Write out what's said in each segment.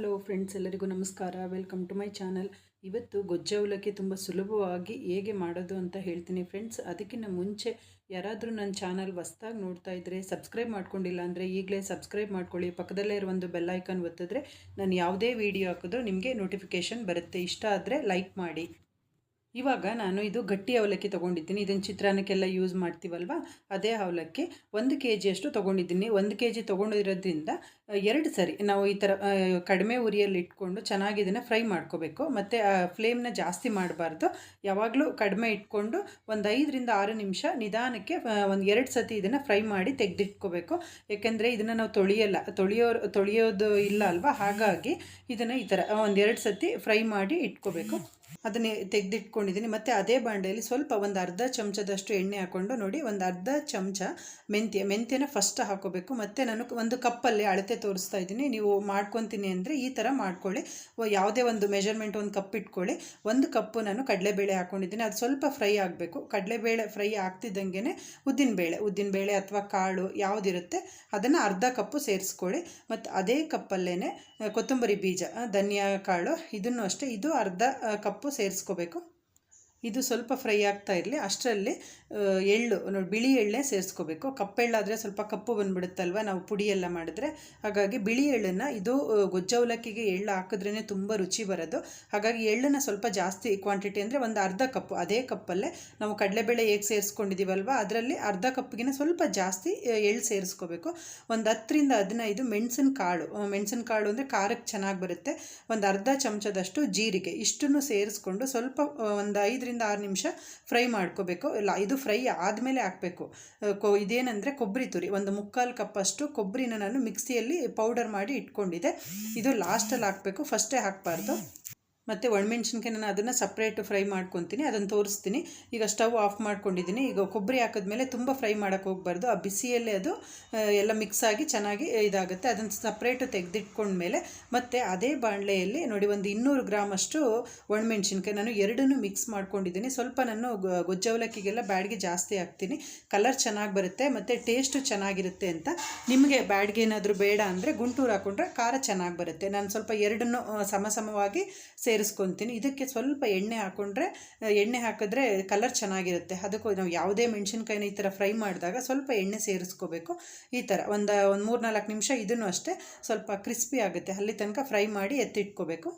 Hello friends ಎಲ್ಲರಿಗೂ ನಮಸ್ಕಾರ. Welcome to my channel ಇವತ್ತು ಗೊಜ್ಜೆ ಅವಲಕ್ಕಿ ತುಂಬ ಸುಲಭವಾಗಿ ಹೇಗೆ ಮಾಡೋದು ಅಂತ ಹೇಳ್ತೀನಿ ಫ್ರೆಂಡ್ಸ್ ಅದಕ್ಕಿಂತ ಮುಂಚೆ ಯಾರಾದರೂ ನನ್ನ ಚಾನಲ್ ಹೊಸ್ದಾಗಿ ನೋಡ್ತಾ ಇದ್ದರೆ ಸಬ್ಸ್ಕ್ರೈಬ್ ಮಾಡ್ಕೊಂಡಿಲ್ಲ ಅಂದರೆ ಈಗಲೇ ಸಬ್ಸ್ಕ್ರೈಬ್ ಮಾಡ್ಕೊಳ್ಳಿ. ಪಕ್ಕದಲ್ಲೇ ಇರೋ ಒಂದು ಬೆಲ್ ಐಕಾನ್ ಒತ್ತಿದ್ರೆ ನಾನು ಯಾವುದೇ ವೀಡಿಯೋ ಹಾಕಿದ್ರೂ ನಿಮಗೆ ನೋಟಿಫಿಕೇಷನ್ ಬರುತ್ತೆ. ಇಷ್ಟ ಆದರೆ ಲೈಕ್ ಮಾಡಿ. ಇವಾಗ ನಾನು ಇದು ಗಟ್ಟಿ ಅವಲಕ್ಕಿ ತೊಗೊಂಡಿದ್ದೀನಿ. ಇದನ್ನು ಚಿತ್ರಾನ್ನಕ್ಕೆಲ್ಲ ಯೂಸ್ ಮಾಡ್ತೀವಲ್ವ? ಅದೇ ಅವಲಕ್ಕಿ. ಒಂದು ಕೆ ಜಿಯಷ್ಟು ತೊಗೊಂಡಿದ್ದೀನಿ. ಒಂದು ಕೆ ಜಿ ತೊಗೊಂಡಿರೋದ್ರಿಂದ ಎರಡು ಸರಿ. ನಾವು ಈ ಥರ ಕಡಿಮೆ ಉರಿಯಲ್ಲಿ ಇಟ್ಕೊಂಡು ಚೆನ್ನಾಗಿ ಇದನ್ನು ಫ್ರೈ ಮಾಡ್ಕೋಬೇಕು. ಮತ್ತು ಫ್ಲೇಮ್ನ ಜಾಸ್ತಿ ಮಾಡಬಾರ್ದು. ಯಾವಾಗಲೂ ಕಡಿಮೆ ಇಟ್ಕೊಂಡು ಒಂದು ಐದರಿಂದ ಆರು ನಿಮಿಷ ನಿಧಾನಕ್ಕೆ ಒಂದು ಎರಡು ಸತಿ ಇದನ್ನು ಫ್ರೈ ಮಾಡಿ ತೆಗೆದಿಟ್ಕೋಬೇಕು. ಯಾಕೆಂದರೆ ಇದನ್ನು ನಾವು ತೊಳೆಯಲ್ಲ ತೊಳೆಯೋ ತೊಳೆಯೋದು ಇಲ್ಲ ಅಲ್ವಾ? ಹಾಗಾಗಿ ಇದನ್ನು ಈ ಥರ ಒಂದು ಎರಡು ಸತಿ ಫ್ರೈ ಮಾಡಿ ಇಟ್ಕೋಬೇಕು. ಅದನ್ನೇ ತೆಗೆದಿಟ್ಕೊಂಡಿದ್ದೀನಿ ಮತ್ತು ಅದೇ ಬಾಂಡೆಯಲ್ಲಿ ಸ್ವಲ್ಪ ಒಂದು ಅರ್ಧ ಚಮಚದಷ್ಟು ಎಣ್ಣೆ ಹಾಕ್ಕೊಂಡು ನೋಡಿ, ಒಂದು ಅರ್ಧ ಚಮಚ ಮೆಂತ್ಯ, ಮೆಂತ್ಯನ ಫಸ್ಟ್ ಹಾಕೋಬೇಕು. ಮತ್ತು ನಾನು ಒಂದು ಕಪ್ಪಲ್ಲಿ ಅಳತೆ ತೋರಿಸ್ತಾ ಇದ್ದೀನಿ. ನೀವು ಮಾಡ್ಕೊತೀನಿ ಅಂದರೆ ಈ ಥರ ಮಾಡ್ಕೊಳ್ಳಿ. ಯಾವುದೇ ಒಂದು ಮೆಜರ್ಮೆಂಟ್ ಒಂದು ಕಪ್ ಇಟ್ಕೊಳ್ಳಿ. ಒಂದು ಕಪ್ಪು ನಾನು ಕಡಲೆಬೇಳೆ ಹಾಕ್ಕೊಂಡಿದ್ದೀನಿ ಅದು ಸ್ವಲ್ಪ ಫ್ರೈ ಆಗಬೇಕು. ಕಡಲೆಬೇಳೆ ಫ್ರೈ ಆಗ್ತಿದ್ದಂಗೆ ಉದ್ದಿನಬೇಳೆ. ಉದ್ದಿನಬೇಳೆ ಅಥವಾ ಕಾಳು ಯಾವುದಿರುತ್ತೆ, ಅದನ್ನು ಅರ್ಧ ಕಪ್ಪು ಸೇರಿಸ್ಕೊಳ್ಳಿ. ಮತ್ತು ಅದೇ ಕಪ್ಪಲ್ಲೇ ಕೊತ್ತಂಬರಿ ಬೀಜ ಧನಿಯಾ ಕಾಳು, ಇದನ್ನು ಅಷ್ಟೇ. ಇದು ಅರ್ಧ ಕಪ್ಪು ಸೇರಿಸ್ಕೋಬೇಕು. ಇದು ಸ್ವಲ್ಪ ಫ್ರೈ ಆಗ್ತಾ ಇರಲಿ, ಅಷ್ಟರಲ್ಲಿ ಎಳ್ಳು, ನೋಡಿ ಬಿಳಿ ಎಳ್ಳೆ ಸೇರಿಸ್ಕೋಬೇಕು. ಕಪ್ಪೆಳ್ಳಾದರೆ ಸ್ವಲ್ಪ ಕಪ್ಪು ಬಂದುಬಿಡುತ್ತಲ್ವ, ನಾವು ಪುಡಿ ಎಲ್ಲ ಮಾಡಿದ್ರೆ. ಹಾಗಾಗಿ ಬಿಳಿ ಎಳ್ಳನ್ನು, ಇದು ಗೊಜ್ಜವಲಕ್ಕಿಗೆ ಎಳ್ಳು ಹಾಕಿದ್ರೇ ತುಂಬ ರುಚಿ ಬರೋದು. ಹಾಗಾಗಿ ಎಳ್ಳನ್ನು ಸ್ವಲ್ಪ ಜಾಸ್ತಿ ಕ್ವಾಂಟಿಟಿ ಅಂದರೆ ಒಂದು ಅರ್ಧ ಕಪ್ ಅದೇ ಕಪ್ಪಲ್ಲೇ ನಾವು ಕಡಲೆಬೇಳೆ ಹೇಗೆ ಸೇರಿಸ್ಕೊಂಡಿದ್ದೀವಲ್ವ ಅದರಲ್ಲಿ ಅರ್ಧ ಕಪ್ಗಿನ ಸ್ವಲ್ಪ ಜಾಸ್ತಿ ಎಳ್ಳು ಸೇರಿಸ್ಕೋಬೇಕು. ಒಂದು ಹತ್ತರಿಂದ ಹದಿನೈದು ಮೆಣಸಿನ ಕಾಳು ಮೆಣಸಿನ ಕಾಳು ಅಂದರೆ ಖಾರಕ್ಕೆ ಚೆನ್ನಾಗಿ ಬರುತ್ತೆ. ಒಂದು ಅರ್ಧ ಚಮಚದಷ್ಟು ಜೀರಿಗೆ, ಇಷ್ಟನ್ನು ಸೇರಿಸ್ಕೊಂಡು ಸ್ವಲ್ಪ ಒಂದು ಐದರಿಂದ ಆರು ನಿಮಿಷ ಫ್ರೈ ಮಾಡ್ಕೋಬೇಕು. ಇಲ್ಲ, ಇದು ಫ್ರೈ ಆದಮೇಲೆ ಹಾಕಬೇಕು. ಕೊ, ಇದೇನೆಂದರೆ ಕೊಬ್ಬರಿ ತುರಿ. ಒಂದು ಮುಕ್ಕಾಲು ಕಪ್ಪಷ್ಟು ಕೊಬ್ಬರಿನ ನಾನು ಮಿಕ್ಸಿಯಲ್ಲಿ ಪೌಡರ್ ಮಾಡಿ ಇಟ್ಕೊಂಡಿದ್ದೆ. ಇದು ಲಾಸ್ಟಲ್ಲಿ ಹಾಕಬೇಕು. ಫಸ್ಟೇ ಹಾಕಬಾರ್ದು. ಮತ್ತು ಒಣಮೆಣ್ಸಿನ್ಕಾಯಿ ನಾನು ಅದನ್ನು ಸಪ್ರೇಟ್ ಫ್ರೈ ಮಾಡ್ಕೊತೀನಿ, ಅದನ್ನು ತೋರಿಸ್ತೀನಿ. ಈಗ ಸ್ಟವ್ ಆಫ್ ಮಾಡ್ಕೊಂಡಿದ್ದೀನಿ ಈಗ ಕೊಬ್ಬರಿ ಹಾಕಿದ್ಮೇಲೆ ತುಂಬ ಫ್ರೈ ಮಾಡೋಕ್ಕೆ ಹೋಗ್ಬಾರ್ದು. ಆ ಬಿಸಿಯಲ್ಲೇ ಅದು ಎಲ್ಲ ಮಿಕ್ಸ್ ಆಗಿ ಚೆನ್ನಾಗಿ ಇದಾಗುತ್ತೆ. ಅದನ್ನು ಸಪ್ರೇಟು ತೆಗೆದಿಟ್ಕೊಂಡ್ಮೇಲೆ ಮತ್ತು ಅದೇ ಬಾಣಲೆಯಲ್ಲಿ ನೋಡಿ ಒಂದು ಇನ್ನೂರು ಗ್ರಾಮ್ ಅಷ್ಟು ಒಣಮೆಣ್ಸಿನ್ಕಾಯಿ ನಾನು ಎರಡನ್ನೂ ಮಿಕ್ಸ್ ಮಾಡ್ಕೊಂಡಿದ್ದೀನಿ ಸ್ವಲ್ಪ ನಾನು ಗೊಜ್ಜವಲಕ್ಕಿಗೆಲ್ಲ ಬ್ಯಾಡ್ಗೆ ಜಾಸ್ತಿ ಹಾಕ್ತೀನಿ. ಕಲರ್ ಚೆನ್ನಾಗಿ ಬರುತ್ತೆ ಮತ್ತು ಟೇಸ್ಟು ಚೆನ್ನಾಗಿರುತ್ತೆ ಅಂತ. ನಿಮಗೆ ಬ್ಯಾಡ್ಗೆ ಏನಾದರೂ ಬೇಡ ಅಂದರೆ ಗುಂಟೂರು ಹಾಕೊಂಡ್ರೆ ಖಾರ ಚೆನ್ನಾಗಿ ಬರುತ್ತೆ. ನಾನು ಸ್ವಲ್ಪ ಎರಡನ್ನೂ ಸಮಸಮವಾಗಿ ಸಮ ಸಮವಾಗಿ ಸೇರಿಸ್ಕೊತೀನಿ. ಇದಕ್ಕೆ ಸ್ವಲ್ಪ ಎಣ್ಣೆ ಹಾಕ್ಕೊಂಡ್ರೆ ಎಣ್ಣೆ ಹಾಕಿದ್ರೆ ಕಲರ್ ಚೆನ್ನಾಗಿರುತ್ತೆ. ಅದಕ್ಕೂ ನಾವು ಯಾವುದೇ ಮೆಣಸಿನ್ಕಾಯಿನ ಈ ಥರ ಫ್ರೈ ಮಾಡಿದಾಗ ಸ್ವಲ್ಪ ಎಣ್ಣೆ ಸೇರಿಸ್ಕೋಬೇಕು. ಈ ಥರ ಒಂದು ಒಂದು ಮೂರು ನಾಲ್ಕು ನಿಮಿಷ ಇದನ್ನು ಅಷ್ಟೇ ಸ್ವಲ್ಪ ಕ್ರಿಸ್ಪಿ ಆಗುತ್ತೆ. ಅಲ್ಲಿ ತನಕ ಫ್ರೈ ಮಾಡಿ ಎತ್ತಿಟ್ಕೋಬೇಕು.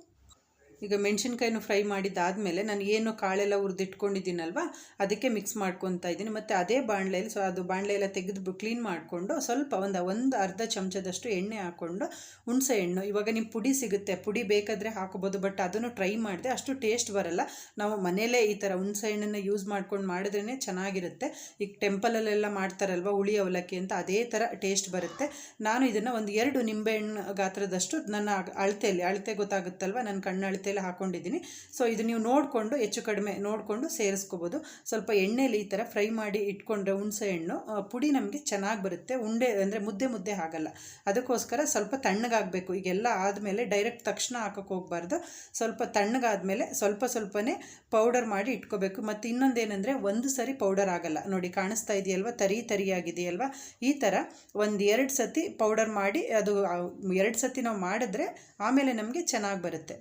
ಈಗ ಮೆಣಸಿನ್ಕಾಯಿನೂ ಫ್ರೈ ಮಾಡಿದ್ದಾದಮೇಲೆ ನಾನು ಏನು ಕಾಳೆಲ್ಲ ಹುರಿದಿಟ್ಕೊಂಡಿದ್ದೀನಲ್ವ, ಅದಕ್ಕೆ ಮಿಕ್ಸ್ ಮಾಡ್ಕೊತಾ ಇದ್ದೀನಿ. ಮತ್ತು ಅದೇ ಬಾಣಲೆಯಲ್ಲಿ ಸೊ ಅದು ಬಾಣಲೆ ಎಲ್ಲ ತೆಗೆದು ಕ್ಲೀನ್ ಮಾಡಿಕೊಂಡು ಸ್ವಲ್ಪ ಒಂದು ಒಂದು ಅರ್ಧ ಚಮಚದಷ್ಟು ಎಣ್ಣೆ ಹಾಕ್ಕೊಂಡು ಹುಣಸೆ ಹಣ್ಣು, ಇವಾಗ ನಿಮ್ಮ ಪುಡಿ ಸಿಗುತ್ತೆ. ಪುಡಿ ಬೇಕಾದರೆ ಹಾಕೋಬೋದು ಬಟ್ ಅದನ್ನು ಟ್ರೈ ಮಾಡಿದೆ ಅಷ್ಟು ಟೇಸ್ಟ್ ಬರಲ್ಲ. ನಾವು ಮನೆಯಲ್ಲೇ ಈ ಥರ ಹುಣಸೆ ಹಣ್ಣನ್ನು ಯೂಸ್ ಮಾಡ್ಕೊಂಡು ಮಾಡಿದ್ರೇ ಚೆನ್ನಾಗಿರುತ್ತೆ. ಈಗ ಟೆಂಪಲಲ್ಲೆಲ್ಲ ಮಾಡ್ತಾರಲ್ವ ಹುಳಿ ಅವಲಕ್ಕಿ ಅಂತ, ಅದೇ ಥರ ಟೇಸ್ಟ್ ಬರುತ್ತೆ. ನಾನು ಇದನ್ನು ಒಂದು ಎರಡು ನಿಂಬೆಹಣ್ಣು ಗಾತ್ರದಷ್ಟು ನನ್ನ ಅಳತೆಯಲ್ಲಿ, ಅಳತೆ ಗೊತ್ತಾಗುತ್ತಲ್ವ, ನನ್ನ ಕಣ್ಣು ಅಳತೆಯಲ್ಲಿ ಹಾಕೊಂಡಿದ್ದೀನಿ. ಸೊ ಇದು ನೀವು ನೋಡಿಕೊಂಡು, ಹೆಚ್ಚು ಕಡಿಮೆ ನೋಡಿಕೊಂಡು ಸೇರಿಸ್ಕೋಬೋದು. ಸ್ವಲ್ಪ ಎಣ್ಣೆಲಿ ಈ ಥರ ಫ್ರೈ ಮಾಡಿ ಇಟ್ಕೊಂಡ್ರೆ ಹುಣಸೆ ಹಣ್ಣು ಪುಡಿ ನಮಗೆ ಚೆನ್ನಾಗಿ ಬರುತ್ತೆ. ಉಂಡೆ ಅಂದರೆ ಮುದ್ದೆ ಮುದ್ದೆ ಆಗಲ್ಲ ಅದಕ್ಕೋಸ್ಕರ ಸ್ವಲ್ಪ ತಣ್ಣಗಾಗಬೇಕು. ಈಗೆಲ್ಲ ಆದಮೇಲೆ ಡೈರೆಕ್ಟ್ ತಕ್ಷಣ ಹಾಕೋಕೆ ಹೋಗಬಾರ್ದು. ಸ್ವಲ್ಪ ತಣ್ಣಗಾದಮೇಲೆ ಸ್ವಲ್ಪ ಸ್ವಲ್ಪನೇ ಪೌಡರ್ ಮಾಡಿ ಇಟ್ಕೋಬೇಕು. ಮತ್ತು ಇನ್ನೊಂದೇನೆಂದರೆ ಒಂದು ಸರಿ ಪೌಡರ್ ಆಗಲ್ಲ. ನೋಡಿ, ಕಾಣಿಸ್ತಾ ಇದೆಯಲ್ವ? ತರಿ ತರಿಯಾಗಿದೆಯಲ್ವ? ಈ ಥರ ಒಂದು ಎರಡು ಸತಿ ಪೌಡರ್ ಮಾಡಿ, ಅದು ಎರಡು ಸತಿ ನಾವು ಮಾಡಿದ್ರೆ ಆಮೇಲೆ ನಮಗೆ ಚೆನ್ನಾಗಿ ಬರುತ್ತೆ.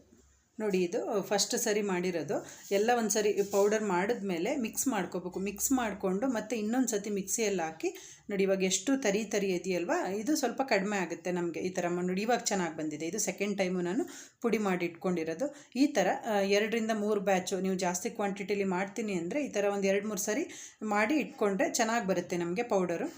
ನೋಡಿ ಇದು ಫಸ್ಟ್ ಸರಿ ಮಾಡಿರೋದು. ಎಲ್ಲ ಒಂದು ಸರಿ ಪೌಡರ್ ಮಾಡಿದ್ಮೇಲೆ ಮಿಕ್ಸ್ ಮಾಡ್ಕೋಬೇಕು. ಮಿಕ್ಸ್ ಮಾಡಿಕೊಂಡು ಮತ್ತೆ ಇನ್ನೊಂದು ಸತಿ ಮಿಕ್ಸಿಯಲ್ಲಿ ಹಾಕಿ, ನೋಡಿ ಇವಾಗ ಎಷ್ಟು ತರಿ ತರಿ ಇದೆಯಲ್ವಾ, ಇದು ಸ್ವಲ್ಪ ಕಡಿಮೆ ಆಗುತ್ತೆ ನಮಗೆ ಈ ಥರ ನೋಡಿ ಇವಾಗ ಚೆನ್ನಾಗಿ ಬಂದಿದೆ. ಇದು ಸೆಕೆಂಡ್ ಟೈಮು ನಾನು ಪುಡಿ ಮಾಡಿ ಇಟ್ಕೊಂಡಿರೋದು. ಈ ಥರ ಎರಡರಿಂದ ಮೂರು ಬ್ಯಾಚು ನೀವು ಜಾಸ್ತಿ ಕ್ವಾಂಟಿಟಿಲಿ ಮಾಡ್ತೀನಿ ಅಂದರೆ ಈ ಥರ ಒಂದು ಎರಡು ಮೂರು ಸರಿ ಮಾಡಿ ಇಟ್ಕೊಂಡ್ರೆ ಚೆನ್ನಾಗಿ ಬರುತ್ತೆ ನಮಗೆ ಪೌಡರು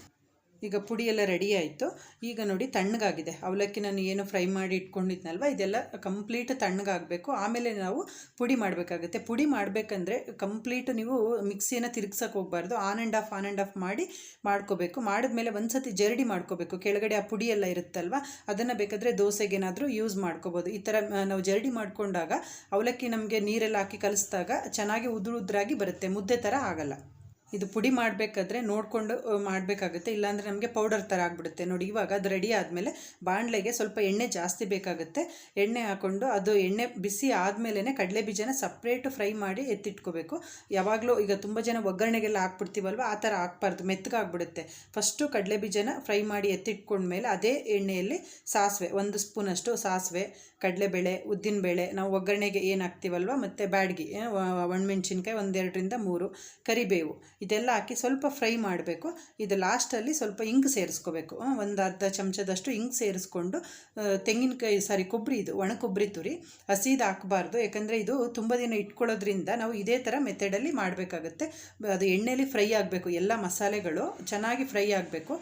ಈಗ ಪುಡಿ ಎಲ್ಲ ರೆಡಿ ಆಯಿತು. ಈಗ ನೋಡಿ ತಣ್ಣಗಾಗಿದೆ. ಅವಲಕ್ಕಿ ನಾನು ಏನು ಫ್ರೈ ಮಾಡಿ ಇಟ್ಕೊಂಡಿದ್ನಲ್ವ? ಇದೆಲ್ಲ ಕಂಪ್ಲೀಟ್ ತಣ್ಣಗಾಗಬೇಕು. ಆಮೇಲೆ ನಾವು ಪುಡಿ ಮಾಡಬೇಕಾಗುತ್ತೆ. ಪುಡಿ ಮಾಡಬೇಕಂದ್ರೆ ಕಂಪ್ಲೀಟ್ ನೀವು ಮಿಕ್ಸಿಯನ್ನು ತಿರುಗ್ಸೋಕೆ ಹೋಗಬಾರ್ದು. On and off on and off ಮಾಡಿ ಮಾಡ್ಕೋಬೇಕು. ಮಾಡಿದ್ಮೇಲೆ ಒಂದು ಸತಿ ಜರಡಿ ಮಾಡ್ಕೋಬೇಕು. ಕೆಳಗಡೆ ಆ ಪುಡಿ ಎಲ್ಲ ಇರುತ್ತಲ್ವ? ಅದನ್ನು ಬೇಕಾದರೆ ದೋಸೆಗೇನಾದರೂ ಯೂಸ್ ಮಾಡ್ಕೋಬೋದು. ಈ ಥರ ನಾವು ಜರಡಿ ಮಾಡಿಕೊಂಡಾಗ ಅವಲಕ್ಕಿ ನಮಗೆ ನೀರೆಲ್ಲ ಹಾಕಿ ಕಲಿಸಿದಾಗ ಚೆನ್ನಾಗಿ ಉದುರು ಉದ್ರಾಗಿ ಬರುತ್ತೆ. ಮುದ್ದೆ ಥರ ಆಗಲ್ಲ. ಇದು ಪುಡಿ ಮಾಡಬೇಕಾದ್ರೆ ನೋಡಿಕೊಂಡು ಮಾಡಬೇಕಾಗುತ್ತೆ. ಇಲ್ಲಾಂದರೆ ನಮಗೆ ಪೌಡರ್ ಥರ ಆಗಿಬಿಡುತ್ತೆ. ನೋಡಿ, ಇವಾಗ ಅದು ರೆಡಿ ಆದಮೇಲೆ ಬಾಣಲೆಗೆ ಸ್ವಲ್ಪ ಎಣ್ಣೆ ಜಾಸ್ತಿ ಬೇಕಾಗುತ್ತೆ. ಎಣ್ಣೆ ಹಾಕ್ಕೊಂಡು ಅದು ಎಣ್ಣೆ ಬಿಸಿ ಆದಮೇಲೆ ಕಡಲೆ ಬೀಜನ ಸಪ್ರೇಟು ಫ್ರೈ ಮಾಡಿ ಎತ್ತಿಟ್ಕೋಬೇಕು. ಯಾವಾಗಲೂ ಈಗ ತುಂಬ ಜನ ಒಗ್ಗರಣೆಗೆಲ್ಲ ಹಾಕ್ಬಿಡ್ತೀವಲ್ವ, ಆ ಥರ ಹಾಕ್ಬಾರ್ದು. ಮೆತ್ತಗಾಗ್ಬಿಡುತ್ತೆ. ಫಸ್ಟು ಕಡಲೆ ಬೀಜನ ಫ್ರೈ ಮಾಡಿ ಎತ್ತಿಟ್ಕೊಂಡ್ಮೇಲೆ ಅದೇ ಎಣ್ಣೆಯಲ್ಲಿ ಸಾಸಿವೆ, ಒಂದು ಸ್ಪೂನಷ್ಟು ಸಾಸಿವೆ ಕಡಲೆಬೇಳೆ, ಉದ್ದಿನಬೇಳೆ ನಾವು ಒಗ್ಗರಣೆಗೆ ಏನು ಹಾಕ್ತೀವಲ್ವ? ಮತ್ತು ಬ್ಯಾಡ್ಗಿ ಒಣಮೆಣ್ಸಿನ್ಕಾಯಿ ಒಂದೆರಡರಿಂದ ಮೂರು. ಕರಿಬೇವು, ಇದೆಲ್ಲ ಹಾಕಿ ಸ್ವಲ್ಪ ಫ್ರೈ ಮಾಡಬೇಕು. ಇದು ಲಾಸ್ಟಲ್ಲಿ ಸ್ವಲ್ಪ ಇಂಗು ಸೇರಿಸ್ಕೋಬೇಕು. ಒಂದು ಅರ್ಧ ಚಮಚದಷ್ಟು ಇಂಗು ಸೇರಿಸ್ಕೊಂಡು ತೆಂಗಿನಕಾಯಿ, ಸಾರಿ ಕೊಬ್ಬರಿ ಇದು ಒಣ ಕೊಬ್ಬರಿ ತುರಿ. ಹಸಿದು ಹಾಕಬಾರ್ದು, ಯಾಕಂದರೆ ಇದು ತುಂಬ ದಿನ ಇಟ್ಕೊಳ್ಳೋದ್ರಿಂದ ನಾವು ಇದೇ ಥರ ಮೆಥಡಲ್ಲಿ ಮಾಡಬೇಕಾಗುತ್ತೆ. ಅದು ಎಣ್ಣೆಲಿ ಫ್ರೈ ಆಗಬೇಕು. ಎಲ್ಲ ಮಸಾಲೆಗಳು ಚೆನ್ನಾಗಿ ಫ್ರೈ ಆಗಬೇಕು.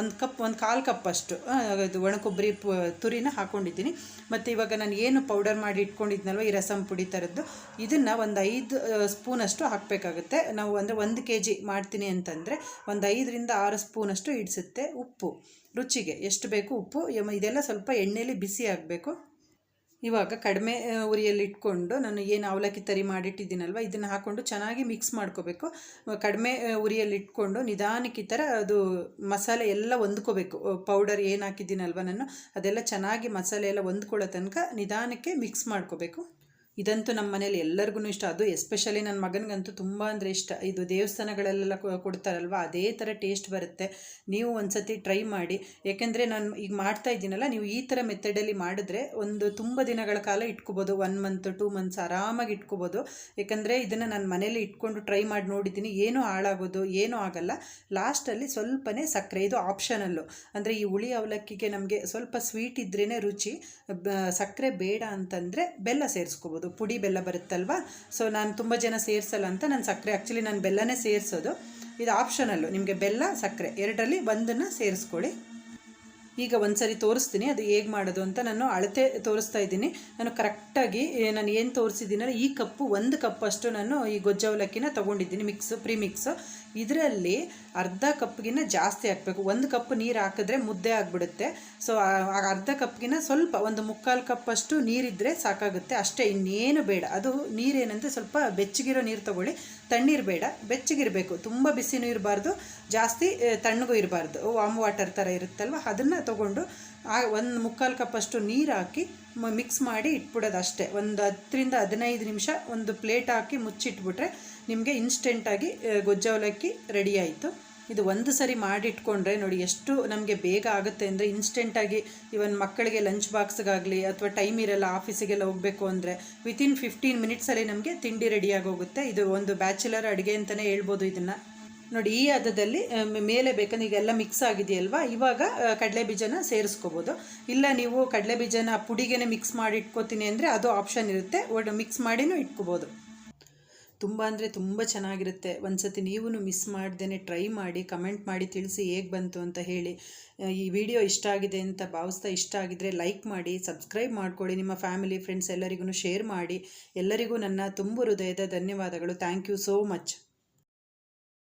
ಒಂದು ಕಪ್, ಒಂದು ಕಾಲು ಕಪ್ ಅಷ್ಟು. ಇದು ಒಣ ಕೊಬ್ಬರಿ ತುರಿನ ಹಾಕ್ಕೊಂಡಿದ್ದೀನಿ ಮತ್ತು ಇವಾಗ ನಾನು ಏನು ಪೌಡರ್ ಮಾಡಿ ಇಟ್ಕೊಂಡಿದ್ನಲ್ವ, ಈ ರಸಂ ಪುಡಿ ಥರದ್ದು, ಇದನ್ನು ಒಂದು ಐದು ಸ್ಪೂನಷ್ಟು ಹಾಕಬೇಕಾಗುತ್ತೆ. ನಾವು ಅಂದರೆ ಒಂದು ಕೆ ಜಿ ಮಾಡ್ತೀನಿ ಅಂತಂದರೆ ಒಂದು ಐದರಿಂದ ಆರು ಸ್ಪೂನಷ್ಟು ಇಡಿಸುತ್ತೆ ಉಪ್ಪು. ರುಚಿಗೆ ಎಷ್ಟು ಬೇಕು ಉಪ್ಪು ಇದೆಲ್ಲ ಸ್ವಲ್ಪ ಎಣ್ಣೆಯಲ್ಲಿ ಬಿಸಿ ಆಗಬೇಕು. ಇವಾಗ ಕಡಿಮೆ ಉರಿಯಲ್ಲಿಟ್ಕೊಂಡು ನಾನು ಏನು ಅವಲಕ್ಕಿ ತರಿ ಮಾಡಿಟ್ಟಿದ್ದೀನಲ್ವ, ಇದನ್ನು ಹಾಕ್ಕೊಂಡು ಚೆನ್ನಾಗಿ ಮಿಕ್ಸ್ ಮಾಡ್ಕೋಬೇಕು. ಕಡಿಮೆ ಉರಿಯಲ್ಲಿಟ್ಕೊಂಡು ನಿಧಾನಕ್ಕೆ ಈ ಥರ ಅದು ಮಸಾಲೆ ಎಲ್ಲ ಹೊಂದ್ಕೋಬೇಕು. ಪೌಡರ್ ಏನು ಹಾಕಿದ್ದೀನಲ್ವ ನಾನು, ಅದೆಲ್ಲ ಚೆನ್ನಾಗಿ ಮಸಾಲೆ ಎಲ್ಲ ಹೊಂದ್ಕೊಳ್ಳೋ ತನಕ ನಿಧಾನಕ್ಕೆ ಮಿಕ್ಸ್ ಮಾಡ್ಕೋಬೇಕು. ಇದಂತೂ ನಮ್ಮ ಮನೇಲಿ ಎಲ್ಲರಿಗೂ ಇಷ್ಟ. ಅದು ಎಸ್ಪೆಷಲಿ ನನ್ನ ಮಗನಿಗಂತೂ ತುಂಬ ಅಂದರೆ ಇಷ್ಟ. ಇದು ದೇವಸ್ಥಾನಗಳಲ್ಲೆಲ್ಲ ಕೊಡ್ತಾರಲ್ವ? ಅದೇ ಥರ ಟೇಸ್ಟ್ ಬರುತ್ತೆ. ನೀವು ಒಂದು ಸತಿ ಟ್ರೈ ಮಾಡಿ. ಏಕೆಂದರೆ ನಾನು ಈಗ ಮಾಡ್ತಾ ಇದ್ದೀನಲ್ಲ, ನೀವು ಈ ಥರ ಮೆಥಡಲ್ಲಿ ಮಾಡಿದ್ರೆ ಒಂದು ತುಂಬ ದಿನಗಳ ಕಾಲ ಇಟ್ಕೋಬೋದು. ಒನ್ ಮಂತ್ ಟೂ ಮಂತ್ಸ್ ಆರಾಮಾಗಿ ಇಟ್ಕೋಬೋದು. ಏಕೆಂದರೆ ಇದನ್ನು ನಾನು ಮನೇಲಿ ಇಟ್ಕೊಂಡು ಟ್ರೈ ಮಾಡಿ ನೋಡಿದ್ದೀನಿ. ಏನೂ ಹಾಳಾಗೋದು, ಏನೂ ಆಗಲ್ಲ. ಲಾಸ್ಟಲ್ಲಿ ಸ್ವಲ್ಪನೇ ಸಕ್ಕರೆ. ಇದು ಆಪ್ಷನಲ್ಲು ಅಂದರೆ ಈ ಹುಳಿ ಅವಲಕ್ಕಿಗೆ ನಮಗೆ ಸ್ವಲ್ಪ ಸ್ವೀಟ್ ಇದ್ರೇ ರುಚಿ. ಸಕ್ಕರೆ ಬೇಡ ಅಂತಂದರೆ ಬೆಲ್ಲ ಸೇರಿಸ್ಕೋಬೋದು. ಪುಡಿ ಬೆಲ್ಲ ಬರುತ್ತಲ್ವ? ಸೊ ನಾನು ತುಂಬ ಜನ ಸೇರಿಸಲ್ಲ ಅಂತ ನಾನು ಸಕ್ಕರೆ. ಆ್ಯಕ್ಚುಲಿ ನಾನು ಬೆಲ್ಲನೇ ಸೇರಿಸೋದು. ಇದು ಆಪ್ಷನಲ್ಲು ನಿಮಗೆ ಬೆಲ್ಲ, ಸಕ್ಕರೆ. ಎರಡರಲ್ಲಿ ಒಂದನ್ನು ಸೇರಿಸ್ಕೊಳ್ಳಿ. ಈಗ ಒಂದು ಸರಿ ತೋರಿಸ್ತೀನಿ, ಅದು ಹೇಗೆ ಮಾಡೋದು ಅಂತ ನಾನು ಅಳತೆ ತೋರಿಸ್ತಾ ಇದ್ದೀನಿ. ನಾನು ಕರೆಕ್ಟಾಗಿ ನಾನು ಏನು ತೋರಿಸಿದ್ದೀನಲ್ಲ, ಈ ಕಪ್ಪು, ಒಂದು ಕಪ್ಪಷ್ಟು ನಾನು ಈ ಗೊಜ್ಜವಲಕ್ಕಿನ ತೊಗೊಂಡಿದ್ದೀನಿ ಮಿಕ್ಸು ಪ್ರೀ ಮಿಕ್ಸು ಇದರಲ್ಲಿ ಅರ್ಧ ಕಪ್ಗಿನ ಜಾಸ್ತಿ ಹಾಕಬೇಕು. ಒಂದು ಕಪ್ ನೀರು ಹಾಕಿದ್ರೆ ಮುದ್ದೆ ಆಗಿಬಿಡುತ್ತೆ. ಸೊ ಅರ್ಧ ಕಪ್ಗಿನ ಸ್ವಲ್ಪ, ಒಂದು ಮುಕ್ಕಾಲು ಕಪ್ಪಷ್ಟು ನೀರಿದ್ದರೆ ಸಾಕಾಗುತ್ತೆ. ಅಷ್ಟೇ, ಇನ್ನೇನು ಬೇಡ. ಅದು ನೀರೇನಂದರೆ ಸ್ವಲ್ಪ ಬೆಚ್ಚಗಿರೋ ನೀರು ತೊಗೊಳ್ಳಿ. ತಣ್ಣೀರು ಬೇಡ, ಬೆಚ್ಚಗಿರಬೇಕು. ತುಂಬ ಬಿಸಿನೂ ಇರಬಾರ್ದು, ಜಾಸ್ತಿ ತಣ್ಣಗೂ ಇರಬಾರ್ದು. ವಾಮ್ ವಾಟರ್ ಥರ ಇರುತ್ತಲ್ವ? ಅದನ್ನು ತೊಗೊಂಡು, ಆ ಒಂದು ಮುಕ್ಕಾಲು ಕಪ್ಪಷ್ಟು ನೀರು ಹಾಕಿ ಮಿಕ್ಸ್ ಮಾಡಿ ಇಟ್ಬಿಡೋದು ಅಷ್ಟೇ. ಒಂದು ಹತ್ತರಿಂದ ಹದಿನೈದು ನಿಮಿಷ ಒಂದು ಪ್ಲೇಟ್ ಹಾಕಿ ಮುಚ್ಚಿಟ್ಬಿಟ್ರೆ ನಿಮಗೆ ಇನ್ಸ್ಟೆಂಟಾಗಿ ಗೊಜ್ಜವಲಕ್ಕಿ ರೆಡಿ ಆಯಿತು. ಇದು ಒಂದು ಸರಿ ಮಾಡಿಟ್ಕೊಂಡ್ರೆ ನೋಡಿ ಎಷ್ಟು ನಮಗೆ ಬೇಗ ಆಗುತ್ತೆ ಅಂದರೆ ಇನ್ಸ್ಟೆಂಟಾಗಿ ಇವನ್ ಮಕ್ಕಳಿಗೆ ಲಂಚ್ ಬಾಕ್ಸ್ಗಾಗಲಿ ಅಥವಾ ಟೈಮ್ ಇರಲ್ಲ ಆಫೀಸಿಗೆಲ್ಲ ಹೋಗಬೇಕು ಅಂದರೆ ವಿತಿನ್ ಫಿಫ್ಟೀನ್ ಮಿನಿಟ್ಸಲ್ಲಿ ನಮಗೆ ತಿಂಡಿ ರೆಡಿಯಾಗಿ ಹೋಗುತ್ತೆ ಇದು ಒಂದು ಬ್ಯಾಚುಲರ್ ಅಡುಗೆ ಅಂತಲೇ ಹೇಳ್ಬೋದು ಇದನ್ನು. ನೋಡಿ ಈ ಹದದಲ್ಲಿ ಮೇಲೆ ಬೇಕಂದ್ರೆ ಈಗೆಲ್ಲ ಮಿಕ್ಸ್ ಆಗಿದೆಯಲ್ವಾ? ಇವಾಗ ಕಡಲೆ ಬೀಜನ ಸೇರಿಸ್ಕೋಬೋದು. ಇಲ್ಲ ನೀವು ಕಡಲೆ ಬೀಜನ ಪುಡಿಗೆನೆ ಮಿಕ್ಸ್ ಮಾಡಿ ಇಟ್ಕೋತೀನಿ ಅಂದರೆ ಅದು ಆಪ್ಷನ್ ಇರುತ್ತೆ. ಮಿಕ್ಸ್ ಮಾಡಿನೂ ಇಟ್ಕೋಬೋದು. ತುಂಬ ಅಂದರೆ ತುಂಬ ಚೆನ್ನಾಗಿರುತ್ತೆ. ಒಂದು ಸತಿ ನೀವು ಮಿಸ್ ಮಾಡ್ದೇ ಟ್ರೈ ಮಾಡಿ ಕಮೆಂಟ್ ಮಾಡಿ ತಿಳಿಸಿ ಹೇಗೆ ಬಂತು ಅಂತ ಹೇಳಿ. ಈ ವಿಡಿಯೋ ಇಷ್ಟ ಆಗಿದೆ ಅಂತ ಭಾವಿಸ್ತಾ ಇಷ್ಟ ಆಗಿದ್ರೆ ಲೈಕ್ ಮಾಡಿ ಸಬ್ಸ್ಕ್ರೈಬ್ ಮಾಡ್ಕೊಳ್ಳಿ. ನಿಮ್ಮ ಫ್ಯಾಮಿಲಿ ಫ್ರೆಂಡ್ಸ್ ಎಲ್ಲರಿಗೂ ಶೇರ್ ಮಾಡಿ. ಎಲ್ಲರಿಗೂ ನನ್ನ ತುಂಬ ಹೃದಯದ ಧನ್ಯವಾದಗಳು. Thank you so much